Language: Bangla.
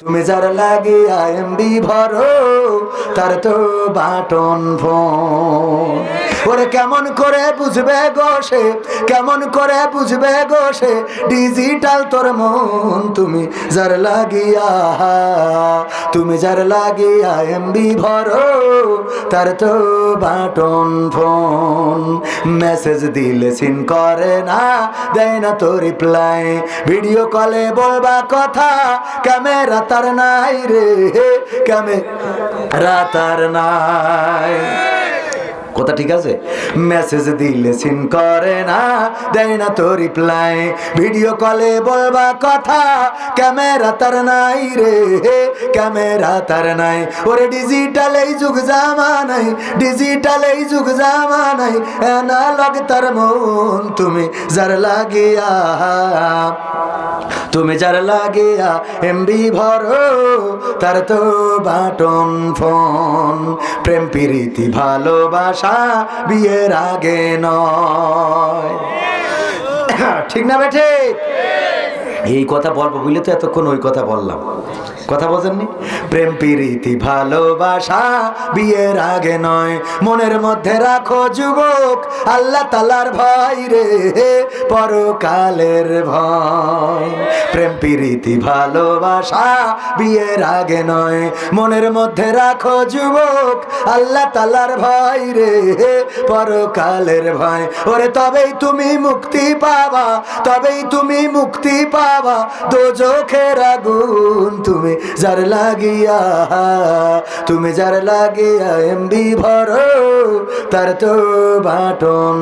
তুমি যার লাগে আইএমবি ভরো তার তো বাটন ফোন। ওরে কেমন করে বুঝবে গো কেমন করে বুঝবে গো ডিজিটাল তোর মন তুমি যার লাগিয়া, তুমি যার লাগিয়া এমবি ভরো, তার তো বাটন ফোন। মেসেজ দিলে সিন করে না, দেয় না তো রিপ্লাই ভিডিও কলে বলবা কথা ক্যামেরা তার নাই রে ক্যামেরা তার নাই। কথা ঠিক আছে? মেসেজ দিলে সিন করে না, দেয় না তো রিপ্লাই ভিডিও কলে বলবা কথা ক্যামেরা তার নাই রে। ক্যামেরা তার নাই। ওরে ডিজিটাল এই যুগ জামা নাই ডিজিটাল এই যুগ জামা নাই অ্যানালগ তার মন তুমি যার লাগিয়া। তুমি যার লাগিয়া এমবি ভরো, তার তো বাটন ফোন। প্রেম, প্রীতি, ভালোবাসা বিয়ের আগে নয়। ঠিক না বেঠে এই কথা বলব বুঝলে তো এতক্ষণ ওই কথা বললাম। কথা বোঝেননি প্রেম, প্রীতি, ভালোবাসা বিয়ের আগে নয়। মনের মধ্যে রাখো যুবক, আল্লাহ তালার ভয় রে, পরকালের ভয়। প্রেম, প্রীতি, ভালোবাসা বিয়ের আগে নয়। মনের মধ্যে রাখো যুবক, আল্লাহ তালার ভয় রে, পরকালের ভয়। ওরে, তবেই তুমি মুক্তি পাবা, তবেই তুমি মুক্তি পাবা। দোজখের আগুন তুমি যার লাগিয়া তুমি যার লাগিয়া এমবি ভরো তার তো বাটন।